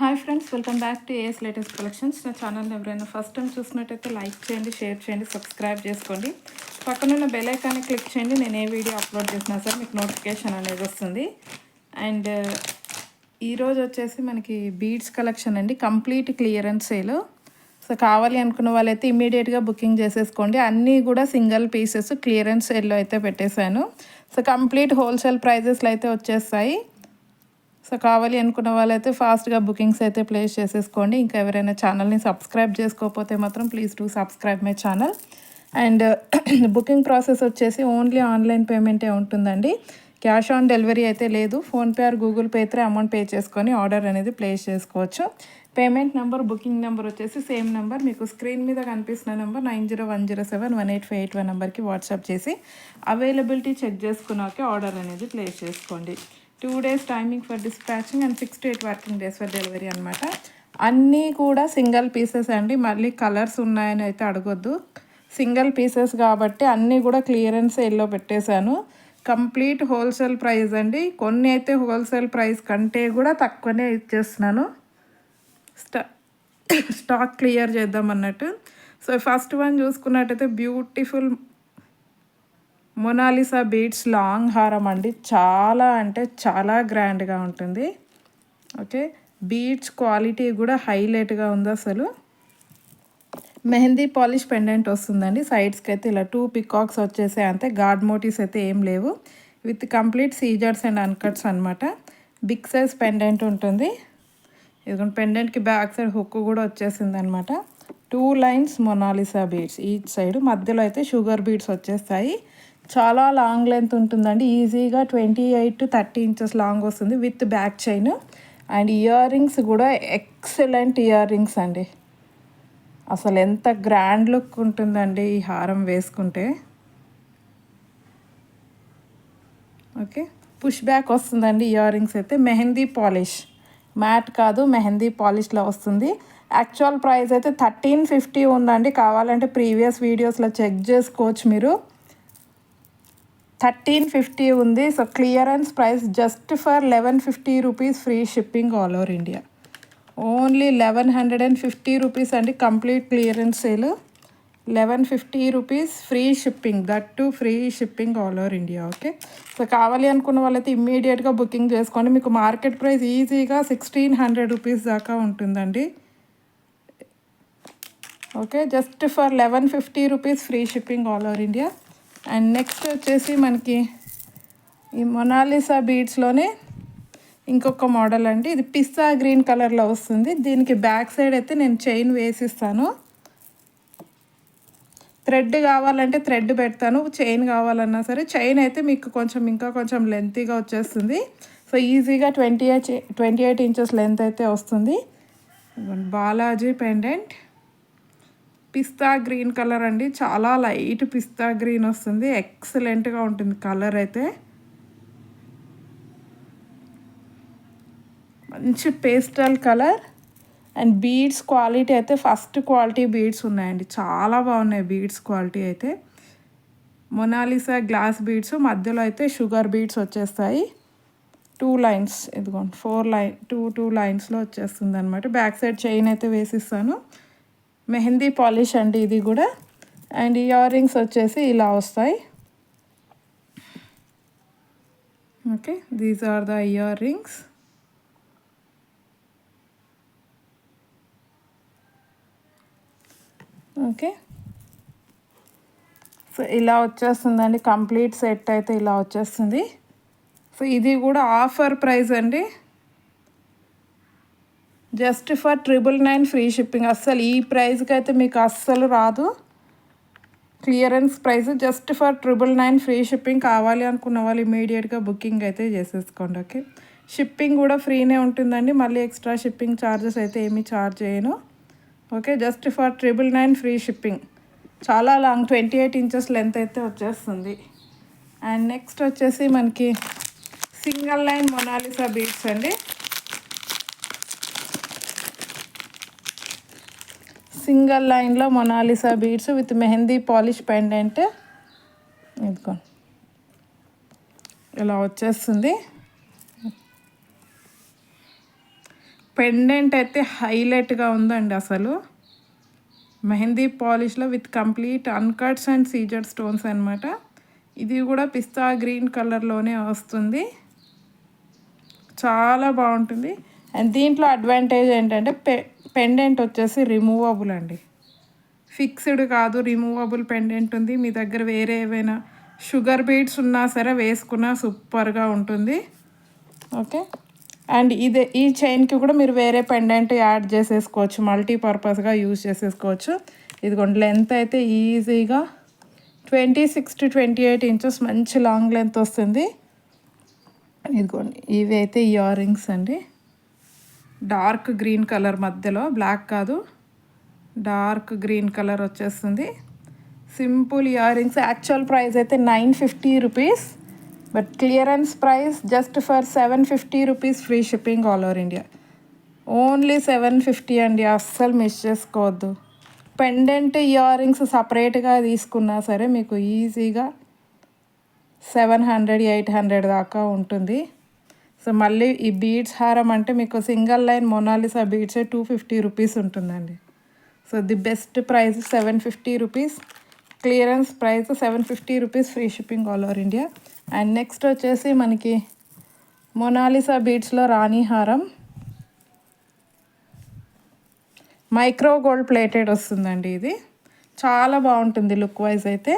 Hi friends welcome back to AS latest collections నా channel ఎవరైనా first time చూసినట్టయితే like చేయండి షేర్ చేయండి సబ్స్క్రైబ్ చేసుకోండి. పక్కనున్న బెల్ ఐకాన్ని క్లిక్ చేయండి నేను ఏ వీడియో అప్లోడ్ చేసినా సరే మీకు నోటిఫికేషన్ అనేది వస్తుంది. అండ్ uh, ఈరోజు వచ్చేసి మనకి బీడ్స్ కలెక్షన్ అండి. కంప్లీట్ క్లియరెన్స్ సేల్ సో కావాలి అనుకున్న వాళ్ళైతే ఇమీడియట్గా బుకింగ్ చేసేసుకోండి. అన్నీ కూడా సింగిల్ పీసెస్ క్లియరెన్స్ సేల్లో అయితే పెట్టేశాను. సో కంప్లీట్ హోల్సేల్ ప్రైజెస్లో అయితే వచ్చేస్తాయి. సో కావాలి అనుకున్న వాళ్ళైతే ఫాస్ట్గా బుకింగ్స్ అయితే ప్లేస్ చేసేసుకోండి. ఇంకా ఎవరైనా ఛానల్ని సబ్స్క్రైబ్ చేసుకోకపోతే మాత్రం please do subscribe my channel. And booking process వచ్చేసి ఓన్లీ ఆన్లైన్ పేమెంటే ఉంటుందండి. క్యాష్ ఆన్ డెలివరీ అయితే లేదు. ఫోన్పే ఆర్ గూగుల్ పే అయితే అమౌంట్ పే చేసుకొని ఆర్డర్ అనేది ప్లేస్ చేసుకోవచ్చు. పేమెంట్ నెంబర్ బుకింగ్ నెంబర్ వచ్చేసి సేమ్ నెంబర్. మీకు స్క్రీన్ మీద కనిపిస్తున్న number nine zero one zero seven one eight five eight one నెంబర్కి వాట్సాప్ చేసి అవైలబిలిటీ చెక్ చేసుకున్నాకే ఆర్డర్ అనేది ప్లేస్ చేసుకోండి. Two days timing for dispatching and six to eight working days for delivery అనమాట అన్నీ కూడా సింగిల్ పీసెస్ అండి. మళ్ళీ కలర్స్ ఉన్నాయని అయితే అడగొద్దు. సింగిల్ పీసెస్ కాబట్టి అన్నీ కూడా క్లియరెన్స్ ఎల్లో పెట్టేశాను. కంప్లీట్ హోల్సేల్ ప్రైస్ అండి. కొన్ని అయితే హోల్సేల్ ప్రైస్ కంటే కూడా తక్కువనే ఇచ్చేస్తున్నాను. స్టా స్టాక్ క్లియర్ చేద్దాం అన్నట్టు. సో ఫస్ట్ వన్ చూసుకున్నట్టయితే beautiful Mona Lisa beads long హారం అండి. చాలా అంటే చాలా గ్రాండ్గా ఉంటుంది. ఓకే? బీడ్స్ క్వాలిటీ కూడా హైలైట్గా ఉంది అసలు. మెహందీ పాలిష్ పెండెంట్ వస్తుందండి. సైడ్స్కి అయితే ఇలా టూ పికాక్స్ వచ్చేసాయి అంతే. గాడ్ మోటీస్ అయితే ఏం లేవు. విత్ కంప్లీట్ సీజర్స్ అండ్ అన్కట్స్ అనమాట బిగ్ సైజ్ పెండెంట్ ఉంటుంది. ఇదిగోండి పెండెంట్కి బ్యాక్ సైడ్ హుక్ కూడా వచ్చేసింది అనమాట two lines Mona Lisa beads each side మధ్యలో అయితే షుగర్ బీడ్స్ వచ్చేస్తాయి. చాలా లాంగ్ లెంత్ ఉంటుందండి. ఈజీగా twenty eight to thirty inches long వస్తుంది with back chain and earrings కూడా ఎక్సలెంట్ ఇయర్ రింగ్స్ అండి. అసలు ఎంత గ్రాండ్ లుక్ ఉంటుందండి ఈ హారం వేసుకుంటే. ఓకే పుష్ బ్యాక్ వస్తుందండి ఇయర్ రింగ్స్ అయితే. మెహందీ పాలిష్. మ్యాట్ కాదు మెహందీ పాలిష్లో వస్తుంది. యాక్చువల్ ప్రైస్ అయితే థర్టీన్ ఫిఫ్టీ ఉందండి. కావాలంటే ప్రీవియస్ వీడియోస్లో చెక్ చేసుకోవచ్చు మీరు. థర్టీన్ ఫిఫ్టీ ఉంది. So clearance price just for eleven fifty rupees free shipping all over India. Only eleven hundred and fifty rupees అండి. Complete clearance sale. Eleven fifty rupees free shipping. That too free shipping all over India. Okay? So కావాలి అనుకున్న వాళ్ళైతే ఇమ్మీడియట్గా booking చేసుకోండి. మీకు market price ఈజీగా sixteen hundred rupees దాకా ఉంటుందండి. Okay? Just for eleven fifty rupees free shipping all over India. And next వచ్చేసి మనకి ఈ మొనాలిసా బీడ్స్లోనే ఇంకొక మోడల్ అండి. ఇది పిస్తా గ్రీన్ కలర్లో వస్తుంది. దీనికి బ్యాక్ సైడ్ అయితే నేను చైన్ వేసిస్తాను. థ్రెడ్ కావాలంటే థ్రెడ్ పెడతాను. చైన్ కావాలన్నా సరే చైన్ అయితే మీకు కొంచెం ఇంకా కొంచెం లెంతీగా వచ్చేస్తుంది. సో ఈజీగా twenty eight twenty eight inches length అయితే వస్తుంది. Balaji pendant pista green colour అండి. చాలా లైట్ పిస్తా గ్రీన్ వస్తుంది. ఎక్సలెంట్గా ఉంటుంది కలర్ అయితే. మంచి pastel colour. And beads quality అయితే ఫస్ట్ క్వాలిటీ బీడ్స్ ఉన్నాయండి. చాలా బాగున్నాయి బీడ్స్ క్వాలిటీ అయితే. మొనాలిసా గ్లాస్ బీడ్స్ మధ్యలో అయితే షుగర్ బీడ్స్ వచ్చేస్తాయి. టూ లైన్స్ ఇదిగోండి ఫోర్ లైన్ టూ టూ లైన్స్లో వచ్చేస్తుంది అనమాట బ్యాక్ సైడ్ చైన్ అయితే వేసిస్తాను. మెహందీ పాలిష్ అండి ఇది కూడా. అండ్ ఇయర్ రింగ్స్ వచ్చేసి ఇలా వస్తాయి. Okay these are the earrings okay. So ఇలా వచ్చేస్తుందండి. కంప్లీట్ సెట్ అయితే ఇలా వచ్చేస్తుంది. సో ఇది కూడా ఆఫర్ ప్రైస్ అండి. Just for triple nine free shipping. అస్సలు ఈ ప్రైస్కి అయితే మీకు అస్సలు రాదు. Clearance price just for triple nine free shipping కావాలి అనుకున్న వాళ్ళు ఇమీడియట్గా బుకింగ్ అయితే చేసేసుకోండి ఓకే? షిప్పింగ్ కూడా ఫ్రీనే ఉంటుందండి. మళ్ళీ ఎక్స్ట్రా షిప్పింగ్ ఛార్జెస్ అయితే ఏమీ ఛార్జ్ చేయను okay? Just for triple nine free shipping. చాలా long twenty eight inches length అయితే వచ్చేస్తుంది. అండ్ నెక్స్ట్ వచ్చేసి మనకి సింగల్ లైన్ మొనాలిసా బీట్స్ అండి. సింగల్ లైన్లో Monalisa beads with mehndi polish pendant. ఇదిగో. ఇలా వచ్చేస్తుంది. పెండెంట్ అయితే హైలైట్గా ఉందండి అసలు. మెహందీ పాలిష్లో with complete uncuts and Caesar stones అనమాట ఇది కూడా పిస్తా గ్రీన్ కలర్లోనే వస్తుంది. చాలా బాగుంటుంది. అండ్ దీంట్లో అడ్వాంటేజ్ ఏంటంటే పె పెండెంట్ వచ్చేసి రిమూవబుల్ అండి. ఫిక్స్డ్ కాదు రిమూవబుల్ పెండెంట్ ఉంది. మీ దగ్గర వేరే ఏవైనా షుగర్ బీడ్స్ ఉన్నా సరే వేసుకున్నా సూపర్గా ఉంటుంది. ఓకే అండ్ ఇదే ఈ చైన్కి కూడా మీరు వేరే పెండెంట్ యాడ్ చేసేసుకోవచ్చు. మల్టీపర్పస్గా యూజ్ చేసేసుకోవచ్చు. ఇదిగోండి లెంత్ అయితే ఈజీగా twenty six to twenty eight inches మంచి లాంగ్ లెంత్ వస్తుంది. ఇదిగోండి ఇవి అయితే ఇయర్ రింగ్స్ అండి. డార్క్ గ్రీన్ కలర్ మధ్యలో బ్లాక్ కాదు. డార్క్ గ్రీన్ కలర్ వచ్చేస్తుంది. Simple earrings actual price అయితే nine fifty rupees. But clearance price just for seven fifty rupees free shipping all over India. Only seven fifty అండి. అస్సలు miss చేసుకోవద్దు. Pendant ear rings సపరేట్గా తీసుకున్నా సరే మీకు ఈజీగా సెవెన్ హండ్రెడ్ ఎయిట్ హండ్రెడ్ దాకా ఉంటుంది. సో మళ్ళీ ఈ బీడ్స్ హారం అంటే మీకు సింగిల్ లైన్ మొనాలిసా బీడ్సే టూ ఫిఫ్టీ రూపీస్ ఉంటుందండి. So the best price seven fifty rupees clearance price seven fifty rupees free shipping all over India and next వచ్చేసి మనకి మొనాలిసా బీడ్స్లో రాణి హారం. మైక్రో గోల్డ్ ప్లేటెడ్ వస్తుందండి ఇది. చాలా బాగుంటుంది లుక్ వైజ్ అయితే.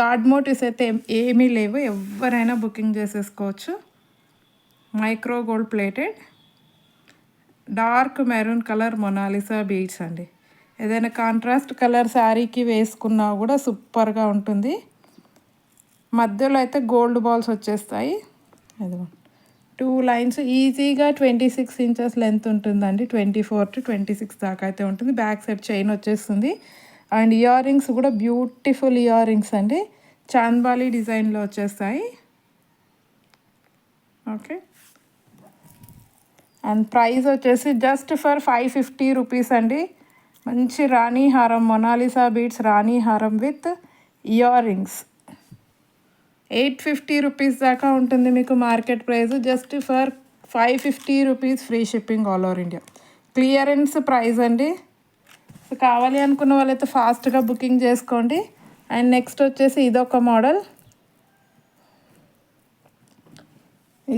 గాడ్ మోటివ్స్ అయితే ఏమీ లేవు. ఎవరైనా బుకింగ్ చేసేసుకోవచ్చు. Micro gold plated dark maroon colour Mona Lisa beads అండి. ఏదైనా కాంట్రాస్ట్ కలర్ శారీకి వేసుకున్నా కూడా సూపర్గా ఉంటుంది. మధ్యలో అయితే గోల్డ్ బాల్స్ వచ్చేస్తాయి. అదిగో టూ లైన్స్ ఈజీగా ట్వంటీ సిక్స్ ఇంచెస్ లెంత్ ఉంటుందండి. Twenty four to twenty six దాకా అయితే ఉంటుంది. బ్యాక్ సైడ్ చైన్ వచ్చేస్తుంది. అండ్ ఇయర్ రింగ్స్ కూడా బ్యూటిఫుల్ ఇయర్ రింగ్స్ అండి చాంద్బాలి డిజైన్లో వచ్చేస్తాయి. ఓకే. అండ్ ప్రైస్ వచ్చేసి just for five fifty rupees అండి. మంచి రాణి హారం మొనాలిసా బీట్స్ రాణి హారం with earrings. Eight fifty rupees దాకా ఉంటుంది మీకు market price. Just for five fifty rupees free shipping all over India. Clearance price అండి. సో కావాలి అనుకున్న వాళ్ళైతే ఫాస్ట్గా బుకింగ్ చేసుకోండి. అండ్ నెక్స్ట్ వచ్చేసి ఇదొక మోడల్.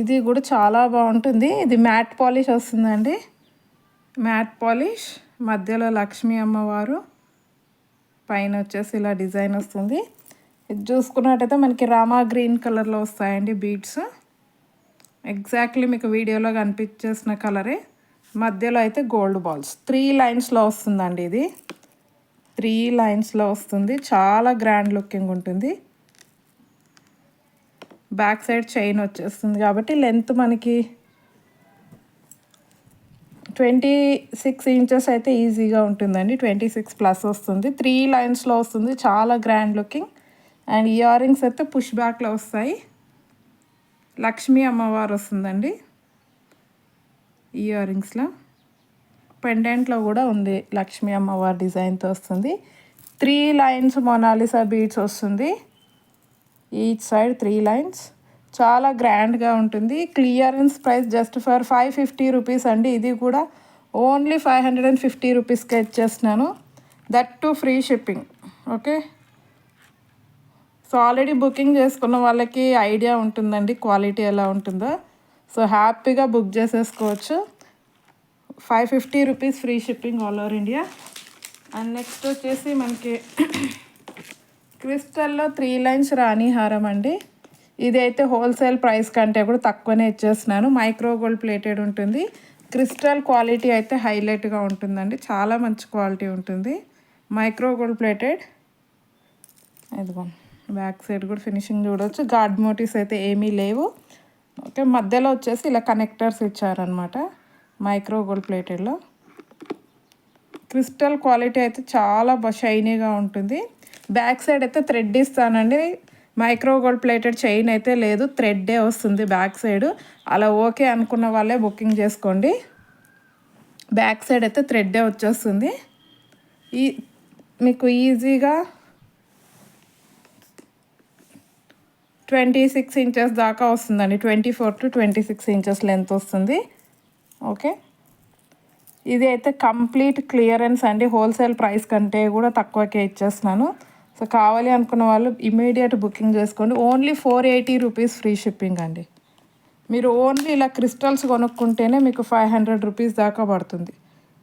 ఇది కూడా చాలా బాగుంటుంది. ఇది మ్యాట్ పాలిష్ వస్తుందండి. Matte polish. మధ్యలో లక్ష్మీ అమ్మవారు. పైన వచ్చేసి ఇలా డిజైన్ వస్తుంది. ఇది చూసుకున్నట్టయితే మనకి రామా గ్రీన్ కలర్లో వస్తాయండి బీడ్స్. ఎగ్జాక్ట్లీ మీకు వీడియోలో కనిపించేసిన కలరే. మధ్యలో అయితే గోల్డ్ బాల్స్. త్రీ లైన్స్లో వస్తుందండి ఇది. త్రీ లైన్స్లో వస్తుంది. చాలా గ్రాండ్ లుకింగ్ ఉంటుంది. బ్యాక్ సైడ్ చైన్ వచ్చేస్తుంది కాబట్టి లెంత్ మనకి ట్వంటీ సిక్స్ ఇంచెస్ అయితే ఈజీగా ఉంటుందండి. ట్వంటీ సిక్స్ ప్లస్ వస్తుంది. త్రీ లైన్స్లో వస్తుంది. చాలా grand looking. And earrings అయితే పుష్ బ్యాక్లో వస్తాయి. లక్ష్మీ అమ్మవారు వస్తుందండి. ఇయర్ రింగ్స్లో పెండెంట్లో కూడా ఉంది లక్ష్మీ అమ్మవారి డిజైన్తో వస్తుంది. Three lines Mona Lisa beads వస్తుంది. Each side three lines. చాలా గ్రాండ్గా ఉంటుంది. Clearance price just for five fifty rupees అండి. ఇది కూడా only five hundred and fifty రూపీస్కి ఇచ్చేస్తున్నాను. That too free shipping. Okay? So already booking చేసుకున్న వాళ్ళకి ఐడియా ఉంటుందండి. క్వాలిటీ ఎలా ఉంటుందో. సో హ్యాపీగా బుక్ చేసేసుకోవచ్చు. Five fifty rupees free shipping all over India. And next వచ్చేసి మనకి క్రిస్టల్లో త్రీ లైన్స్ రాణి హారం అండి. ఇదైతే హోల్సేల్ ప్రైస్ కంటే కూడా తక్కువనే ఇచ్చేస్తున్నాను. మైక్రో గోల్డ్ ప్లేటెడ్ ఉంటుంది. క్రిస్టల్ క్వాలిటీ అయితే హైలైట్గా ఉంటుందండి. చాలా మంచి క్వాలిటీ ఉంటుంది. Micro gold plated. ఇదిగో బ్యాక్ సైడ్ కూడా ఫినిషింగ్ చూడవచ్చు గాడ్ మోటివ్స్ అయితే ఏమీ లేవు. ఓకే మధ్యలో వచ్చేసి ఇలా కనెక్టర్స్ ఇచ్చారనమాట మైక్రో గోల్డ్ ప్లేటెడ్లో. క్రిస్టల్ క్వాలిటీ అయితే చాలా షైనీగా ఉంటుంది. బ్యాక్ సైడ్ అయితే థ్రెడ్ ఇస్తానండి. మైక్రో గోల్డ్ ప్లేటెడ్ చైన్ అయితే లేదు థ్రెడ్డే వస్తుంది బ్యాక్ సైడ్. అలా ఓకే అనుకున్న వాళ్ళే బుకింగ్ చేసుకోండి. బ్యాక్ సైడ్ అయితే థ్రెడ్డే వచ్చేస్తుంది. ఈ మీకు ఈజీగా ట్వంటీ సిక్స్ ఇంచెస్ దాకా వస్తుందండి. Twenty four to twenty six inches length వస్తుంది. ఓకే. ఇది అయితే కంప్లీట్ క్లియరెన్స్ అండి. హోల్సేల్ ప్రైస్ కంటే కూడా తక్కువకే ఇచ్చేస్తున్నాను. సో కావాలి అనుకున్న వాళ్ళు ఇమీడియట్ బుకింగ్ చేసుకోండి. Only four eighty rupees free shipping అండి. మీరు ఓన్లీ ఇలా క్రిస్టల్స్ కొనుక్కుంటేనే మీకు ఫైవ్ హండ్రెడ్ రూపీస్ దాకా పడుతుంది.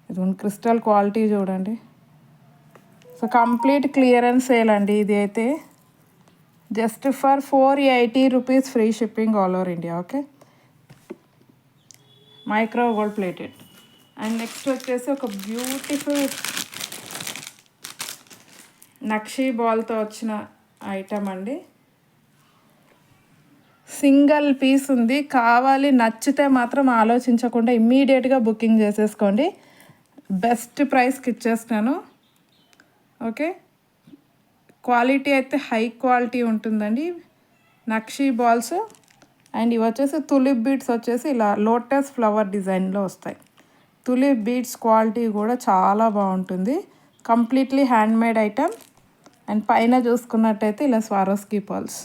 ఇది క్రిస్టల్ క్వాలిటీ చూడండి. సో కంప్లీట్ క్లియరెన్స్ సేల్ అండి ఇది అయితే. Just for four eighty rupees free shipping all over India okay micro gold plated and next వచ్చేసి ఒక బ్యూటిఫుల్ నక్షీ బాల్తో వచ్చిన ఐటమ్ అండి. సింగిల్ పీస్ ఉంది. కావాలి నచ్చితే మాత్రం ఆలోచించకుండా ఇమ్మీడియట్గా బుకింగ్ చేసేసుకోండి. బెస్ట్ ప్రైస్కి ఇచ్చేస్తాను ఓకే? క్వాలిటీ అయితే హై క్వాలిటీ ఉంటుందండి. నక్షీ బాల్స్. అండ్ ఇవి వచ్చేసి తులిప్ బీడ్స్ వచ్చేసి ఇలా లోటస్ ఫ్లవర్ డిజైన్లో వస్తాయి. తులిప్ బీడ్స్ క్వాలిటీ కూడా చాలా బాగుంటుంది. కంప్లీట్లీ హ్యాండ్మేడ్ ఐటమ్ అండ్ పైన చూసుకున్నట్టయితే ఇలా స్వారోస్కీ పర్ల్స్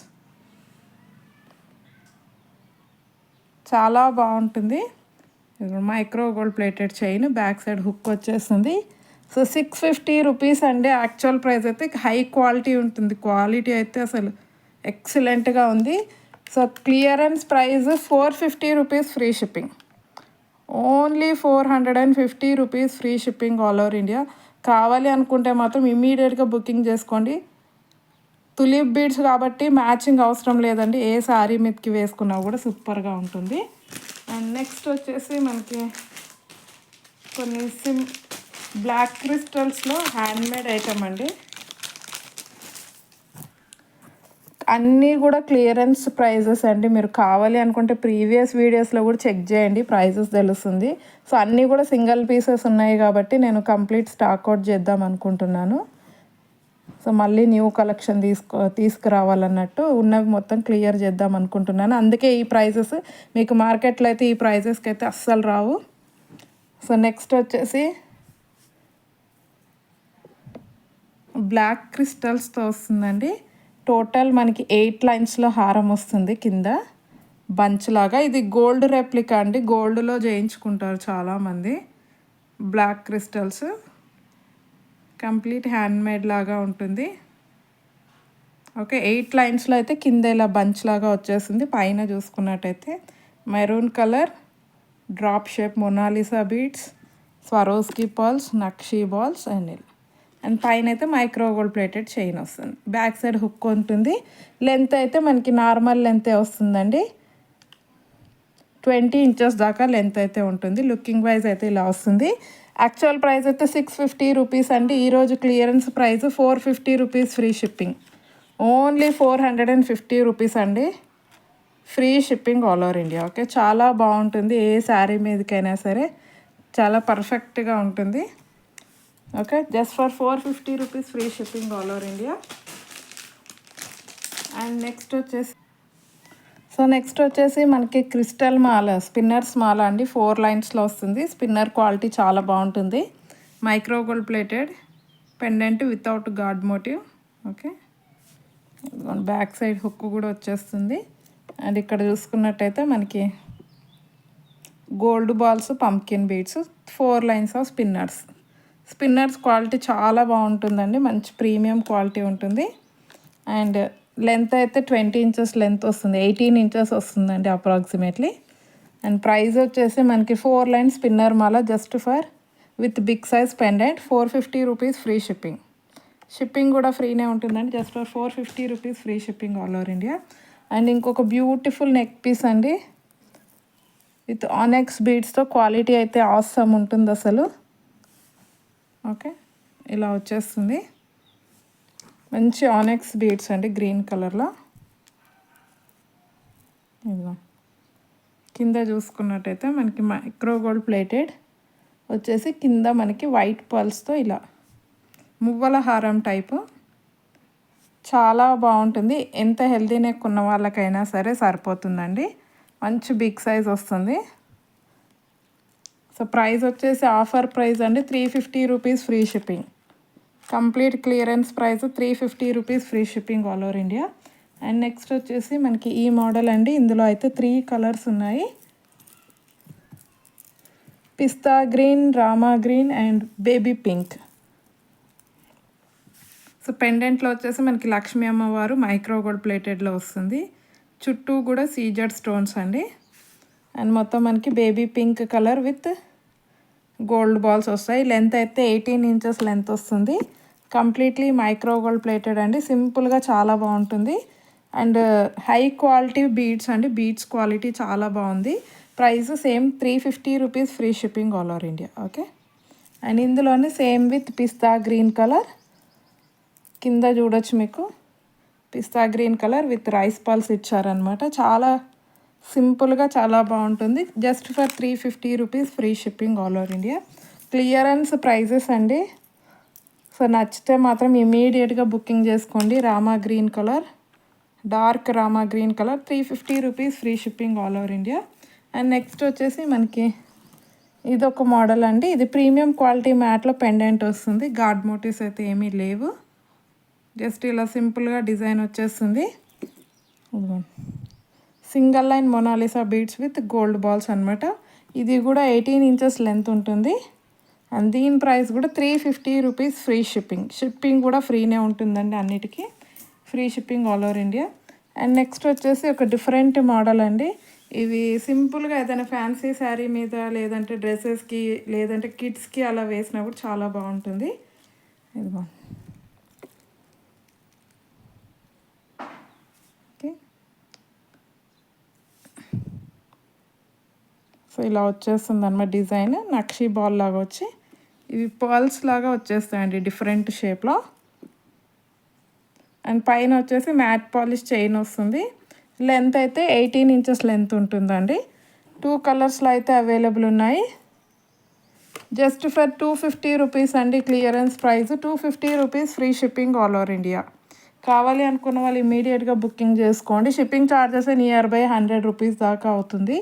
చాలా బాగుంటుంది. Micro gold plated chain back side hook వచ్చేస్తుంది. సో సిక్స్ ఫిఫ్టీ రూపీస్ అండి. యాక్చువల్ ప్రైస్ అయితే హై క్వాలిటీ ఉంటుంది. క్వాలిటీ అయితే అసలు ఎక్సలెంట్గా ఉంది. So clearance price four fifty rupees free shipping. Only four hundred and fifty rupees free shipping all over India. కావాలి అనుకుంటే మాత్రం ఇమీడియట్గా బుకింగ్ చేసుకోండి. తులిప్ బీడ్స్ కాబట్టి మ్యాచింగ్ అవసరం లేదండి. ఏ శారీ మీదకి వేసుకున్నా కూడా సూపర్గా ఉంటుంది. అండ్ నెక్స్ట్ వచ్చేసి మనకి కొన్ని సిమ్ బ్లాక్ క్రిస్టల్స్లో హ్యాండ్మేడ్ ఐటమ్ అండి. అన్నీ కూడా క్లియరెన్స్ ప్రైజెస్ అండి. మీరు కావాలి అనుకుంటే ప్రీవియస్ వీడియోస్లో కూడా చెక్ చేయండి ప్రైజెస్ తెలుస్తుంది. సో అన్నీ కూడా సింగిల్ పీసెస్ ఉన్నాయి కాబట్టి నేను కంప్లీట్ స్టాక్ అవుట్ చేద్దాం అనుకుంటున్నాను. సో మళ్ళీ న్యూ కలెక్షన్ తీసుకో తీసుకురావాలన్నట్టు ఉన్నవి మొత్తం క్లియర్ చేద్దాం అనుకుంటున్నాను. అందుకే ఈ ప్రైజెస్ మీకు మార్కెట్లో అయితే ఈ ప్రైజెస్కి అయితే అస్సలు రావు. సో నెక్స్ట్ వచ్చేసి బ్లాక్ క్రిస్టల్స్తో వస్తుందండి. టోటల్ మనకి ఎయిట్ లైన్స్లో హారం వస్తుంది కింద. బంచ్ లాగా. ఇది గోల్డ్ రెప్లికా అండి. గోల్డ్లో చేయించుకుంటారు చాలామంది. బ్లాక్ క్రిస్టల్స్ కంప్లీట్ హ్యాండ్మేడ్ లాగా ఉంటుంది. ఓకే ఎయిట్ లైన్స్లో అయితే కింద ఇలా బంచ్ లాగా వచ్చేసింది. పైన చూసుకున్నట్టయితే maroon colour drop shape Mona Lisa beads Swarovski balls nakshi balls and ఇలా అండ్ పైన అయితే మైక్రో గోల్డ్ ప్లేటెడ్ చైన్ వస్తుంది. బ్యాక్ సైడ్ హుక్ ఉంటుంది. లెంత్ అయితే మనకి నార్మల్ లెంతే వస్తుందండి. ట్వంటీ ఇంచెస్ దాకా లెంత్ అయితే ఉంటుంది. లుకింగ్ వైజ్ అయితే ఇలా వస్తుంది. యాక్చువల్ ప్రైస్ అయితే సిక్స్ ఫిఫ్టీ రూపీస్ అండి. ఈరోజు clearance price four fifty rupees free shipping. Only four hundred and fifty rupees అండి. Free shipping all over India. Okay? చాలా బాగుంటుంది. ఏ శారీ మీదకైనా సరే. చాలా పర్ఫెక్ట్గా ఉంటుంది. Okay just for four fifty rupees free shipping all over India and next వచ్చేసి సో నెక్స్ట్ వచ్చేసి మనకి క్రిస్టల్ మాల స్పిన్నర్స్ మాల అండి. ఫోర్ లైన్స్లో వస్తుంది. స్పిన్నర్ క్వాలిటీ చాలా బాగుంటుంది. Micro gold plated pendant without god motive okay back side hook కూడా వచ్చేస్తుంది. అండ్ ఇక్కడ చూసుకున్నట్టయితే మనకి gold balls pumpkin beads four lines of spinners spinners quality చాలా బాగుంటుందండి. మంచి ప్రీమియం క్వాలిటీ ఉంటుంది. అండ్ లెంత్ అయితే ట్వంటీ ఇంచెస్ లెంత్ వస్తుంది. ఎయిటీన్ ఇంచెస్ వస్తుందండి అప్రాక్సిమేట్లీ. అండ్ ప్రైస్ వచ్చేసి మనకి four line spinner Mala just for with big size pendant four fifty rupees free shipping. Shipping కూడా ఫ్రీనే ఉంటుందండి. Just for four fifty rupees free shipping all over India. And ఇంకొక beautiful neck piece అండి. With onyx బీడ్స్తో quality అయితే awesome ఉంటుంది అసలు. Okay. ఇలా వచ్చేస్తుంది. మంచి ఆనెక్స్ బీడ్స్ అండి గ్రీన్ కలర్లో ఇదిగో. కింద చూసుకున్నట్టయితే మనకి మైక్రో గోల్డ్ ప్లేటెడ్ వచ్చేసి కింద మనకి వైట్ పల్స్తో ఇలా. మువ్వల హారం టైపు చాలా బాగుంటుంది. ఎంత హెల్దీ నెక్ ఉన్న వాళ్ళకైనా సరే సరిపోతుందండి. మంచి బిగ్ సైజ్ వస్తుంది. సో ప్రైస్ వచ్చేసి ఆఫర్ ప్రైస్ అండి three fifty rupees free shipping complete clearance price three fifty rupees free shipping all over India and next వచ్చేసి మనకి ఈ మోడల్ అండి. ఇందులో అయితే త్రీ కలర్స్ ఉన్నాయి. Pista green rama green and baby pink so పెండెంట్లో వచ్చేసి మనకి లక్ష్మీ అమ్మవారు మైక్రో గోల్డ్ ప్లేటెడ్లో వస్తుంది. చుట్టూ కూడా సీజర్ స్టోన్స్ అండి. అండ్ మొత్తం మనకి baby pink colour with gold balls వస్తాయి. లెంత్ అయితే ఎయిటీన్ ఇంచెస్ లెంత్ వస్తుంది. కంప్లీట్లీ మైక్రో గోల్డ్ ప్లేటెడ్ అండి. సింపుల్గా చాలా బాగుంటుంది. అండ్ హై క్వాలిటీ బీడ్స్ అండి. బీడ్స్ క్వాలిటీ చాలా బాగుంది. Price same three fifty rupees free shipping all over India. Okay? And ఇందులోనే same with pista green colour. కింద చూడొచ్చు మీకు. Pista green colour with rice pearls ఇచ్చారనమాట చాలా సింపుల్గా చాలా బాగుంటుంది. Just for three fifty rupees free shipping all over India. Clearance prices అండి. సో నచ్చితే మాత్రం ఇమీడియట్గా బుకింగ్ చేసుకోండి. Rama green colour dark rama green colour three fifty rupees free shipping all over India. And next వచ్చేసి మనకి ఇది ఒక model అండి. ఇది ప్రీమియం క్వాలిటీ మ్యాట్లో పెండెంట్ వస్తుంది. గాడ్ మోటివ్స్ అయితే ఏమీ లేవు. జస్ట్ ఇలా సింపుల్గా డిజైన్ వచ్చేస్తుంది. Single line Mona Lisa beads with gold balls అనమాట ఇది కూడా ఎయిటీన్ ఇంచెస్ లెంత్ ఉంటుంది. అండ్ దీని ప్రైస్ కూడా three fifty rupees free shipping. Shipping కూడా ఫ్రీనే ఉంటుందండి అన్నిటికీ. Free shipping all over India. And next వచ్చేసి ఒక డిఫరెంట్ మోడల్ అండి. ఇవి సింపుల్గా ఏదైనా ఫ్యాన్సీ శారీ మీద లేదంటే డ్రెస్సెస్కి లేదంటే కిడ్స్కి అలా వేసినా కూడా చాలా బాగుంటుంది. ఇది బాగుంది సో ఇలా వచ్చేస్తుంది అనమాట డిజైన్. నక్షి బాల్ లాగా వచ్చి ఇవి పర్ల్స్ లాగా వచ్చేస్తాయండి డిఫరెంట్ షేప్లో. అండ్ పైన వచ్చేసి మ్యాట్ పాలిష్ చైన్ వస్తుంది. లెంత్ అయితే ఎయిటీన్ ఇంచెస్ లెంత్ ఉంటుందండి. టూ కలర్స్లో అయితే అవైలబుల్ ఉన్నాయి. Just for two fifty rupees అండి clearance price. Two fifty rupees free shipping all over India. కావాలి అనుకున్న వాళ్ళు ఇమీడియట్గా బుకింగ్ చేసుకోండి. Shipping charges near by hundred rupees దాకా అవుతుంది.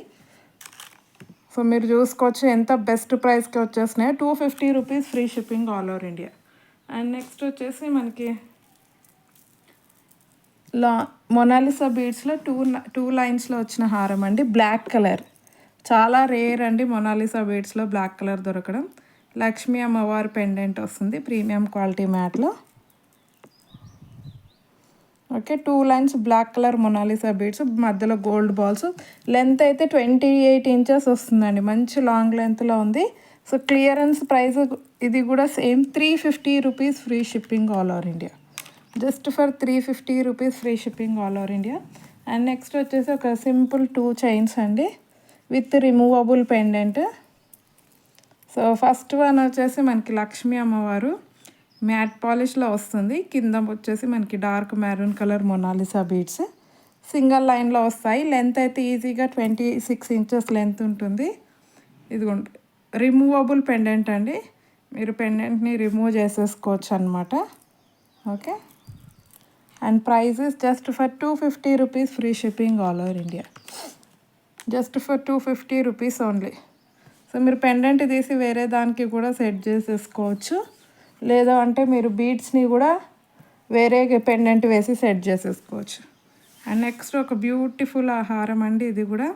సో మీరు చూసుకోవచ్చు ఎంత బెస్ట్ ప్రైస్కి వచ్చేసినాయి. Two fifty rupees free shipping all over India and next వచ్చేసి మనకి లా మొనాలిసా బీడ్స్లో టూ టూ లైన్స్లో వచ్చిన హారం అండి. బ్లాక్ కలర్ చాలా రేర్ అండి మొనాలిసా బీడ్స్లో బ్లాక్ కలర్ దొరకడం. లక్ష్మీ అమ్మవారి పెండెంట్ వస్తుంది. Premium quality మ్యాట్లో okay two lines black colour Mona Lisa beads మధ్యలో గోల్డ్ బాల్స్ లెంత్ అయితే ట్వంటీ ఎయిట్ ఇంచెస్ వస్తుందండి. మంచి లాంగ్ లెంత్లో ఉంది. సో క్లియరెన్స్ ప్రైస్ ఇది కూడా same three fifty rupees free shipping all over India just for three fifty rupees free shipping all over India and next వచ్చేసి ఒక simple two chains అండి. With removable pendant so first one వచ్చేసి మనకి లక్ష్మీ అమ్మవారు. Mat పాలిష్లో వస్తుంది. కింద వచ్చేసి మనకి dark maroon colour Mona Lisa beads. Single లైన్లో వస్తాయి. లెంత్ అయితే ఈజీగా ట్వంటీ సిక్స్ ఇంచెస్ లెంత్ ఉంటుంది. ఇదిగోండి. రిమూవబుల్ పెండెంట్ అండి. మీరు పెండెంట్ని రిమూవ్ చేసేసుకోవచ్చు అనమాట okay. And prices just for two fifty rupees free shipping all over India. Just for two fifty rupees only. So మీరు పెండెంట్ తీసి వేరే దానికి కూడా సెట్ చేసేసుకోవచ్చు. లేదా అంటే మీరు బీడ్స్ని కూడా వేరే పెండెంట్ వేసి సెట్ చేసేసుకోవచ్చు. అండ్ నెక్స్ట్ ఒక బ్యూటిఫుల్ ఆహారం అండి ఇది కూడా.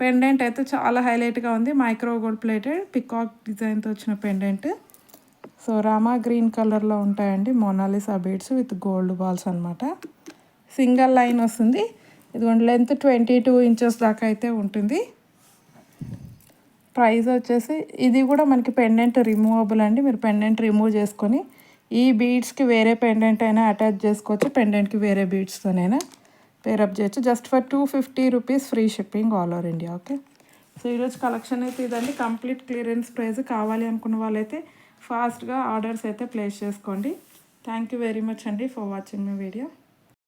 పెండెంట్ అయితే చాలా హైలైట్గా ఉంది. మైక్రో గోల్డ్ ప్లేటెడ్ పికాక్ డిజైన్తో వచ్చిన పెండెంట్ సో రామా గ్రీన్ కలర్లో ఉంటాయండి Mona Lisa beads with gold balls అనమాట సింగల్ లైన్ వస్తుంది. ఇదిగోండి లెంత్ ట్వంటీ టూ ఇంచెస్ దాకా అయితే ఉంటుంది. ప్రైస్ వచ్చేసి ఇది కూడా మనకి పెండెంట్ రిమూవబుల్ అండి. మీరు పెండెంట్ రిమూవ్ చేసుకొని ఈ బీడ్స్కి వేరే పెండెంట్ అయినా అటాచ్ చేసుకోవచ్చు. పెండెంట్కి వేరే బీడ్స్తోనైనా పేరప్ చేయొచ్చు. Just for two fifty rupees free shipping all over India okay so ఈరోజు కలెక్షన్ అయితే ఇదండి. కంప్లీట్ క్లియరెన్స్ ప్రైస్ కావాలి అనుకున్న వాళ్ళైతే ఫాస్ట్గా ఆర్డర్స్ అయితే ప్లేస్ చేసుకోండి. థ్యాంక్ యూ వెరీ మచ్ అండి ఫర్ వాచింగ్ మై వీడియో